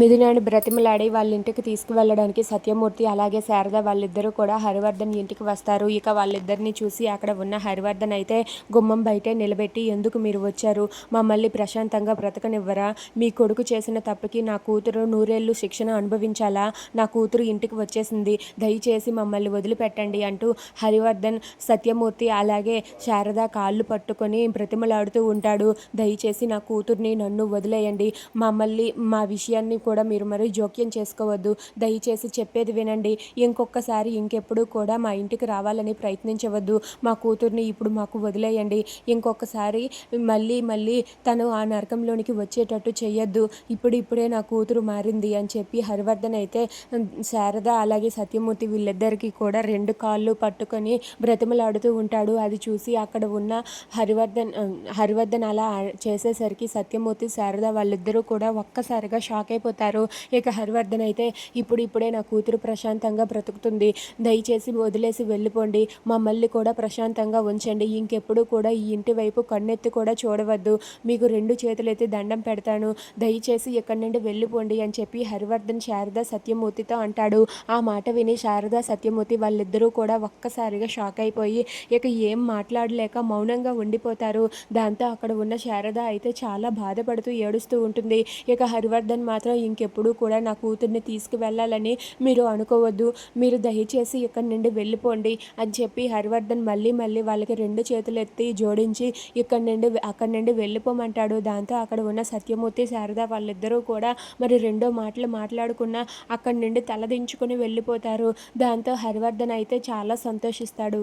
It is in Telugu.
మిథునాన్ని బ్రతిమలాడి వాళ్ళ ఇంటికి తీసుకువెళ్ళడానికి సత్యమూర్తి అలాగే శారద వాళ్ళిద్దరూ కూడా హరివర్ధన్ ఇంటికి వస్తారు. ఇక వాళ్ళిద్దరిని చూసి అక్కడ ఉన్న హరివర్ధన్ అయితే గుమ్మం బయటే నిలబెట్టి ఎందుకు మీరు వచ్చారు? మమ్మల్ని ప్రశాంతంగా బ్రతకనివ్వరా? మీ కొడుకు చేసిన తప్పుకి నా కూతురు నూరేళ్ళు శిక్షణ అనుభవించాలా? నా కూతురు ఇంటికి వచ్చేసింది. దయచేసి మమ్మల్ని వదిలిపెట్టండి అంటూ హరివర్ధన్ సత్యమూర్తి అలాగే శారద కాళ్ళు పట్టుకొని బ్రతిమలాడుతూ ఉంటాడు. దయచేసి నా కూతుర్ని నన్ను వదిలేయండి. మమ్మల్ని మా విషయాన్ని కూడా మీరు మరి జోక్యం చేసుకోవద్దు. దయచేసి చెప్పేది వినండి. ఇంకొకసారి ఇంకెప్పుడు కూడా మా ఇంటికి రావాలని ప్రయత్నించవద్దు. మా కూతుర్ని ఇప్పుడు మాకు వదిలేయండి. ఇంకొకసారి మళ్ళీ మళ్ళీ తను ఆ నరకంలోనికి వచ్చేటట్టు చేయొద్దు ఇప్పుడు ఇప్పుడే నా కూతురు మారింది అని చెప్పి హరివర్ధన్ అయితే శారద అలాగే సత్యమూర్తి వీళ్ళిద్దరికీ కూడా రెండు కాళ్ళు పట్టుకొని బ్రతిమలాడుతూ ఉంటాడు. అది చూసి అక్కడ ఉన్న హరివర్ధన్ హరివర్ధన్ అలా చేసేసరికి సత్యమూర్తి శారద వాళ్ళిద్దరూ కూడా ఒక్కసారిగా షాక్ అయిపోతారు. ఇక హరివర్ధన్ అయితే ఇప్పుడు ఇప్పుడే నా కూతురు ప్రశాంతంగా బ్రతుకుతుంది. దయచేసి వదిలేసి వెళ్ళిపోండి. మమ్మల్ని కూడా ప్రశాంతంగా ఉంచండి. ఇంకెప్పుడు కూడా ఈ ఇంటి వైపు కన్నెత్తి కూడా చూడవద్దు. మీకు రెండు చేతులైతే దండం పెడతాను. దయచేసి ఇక్కడి నుండి వెళ్ళిపోండి అని చెప్పి హరివర్ధన్ శారద సత్యమూర్తితో అంటాడు. ఆ మాట విని శారద సత్యమూర్తి వాళ్ళిద్దరూ కూడా ఒక్కసారిగా షాక్ అయిపోయి ఇక ఏం మాట్లాడలేక మౌనంగా ఉండిపోతారు. దాంతో అక్కడ ఉన్న శారద అయితే చాలా బాధపడుతూ ఏడుస్తూ ఉంటుంది. ఇక హరివర్ధన్ మాత్రం ఇంకెప్పుడు కూడా నా కూతుర్ని తీసుకువెళ్ళాలని మీరు అనుకోవద్దు. మీరు దయచేసి ఇక్కడి నుండి వెళ్ళిపోండి అని చెప్పి హరివర్ధన్ మళ్ళీ మళ్ళీ వాళ్ళకి రెండు చేతులు ఎత్తి జోడించి ఇక్కడి నుండి అక్కడి నుండి వెళ్ళిపోమంటాడు. దాంతో అక్కడ ఉన్న సత్యమూర్తి శారద వాళ్ళిద్దరూ కూడా మరి రెండో మాటలు మాట్లాడుకున్న అక్కడి నుండి తలదించుకుని వెళ్ళిపోతారు. దాంతో హరివర్ధన్ అయితే చాలా సంతోషిస్తాడు.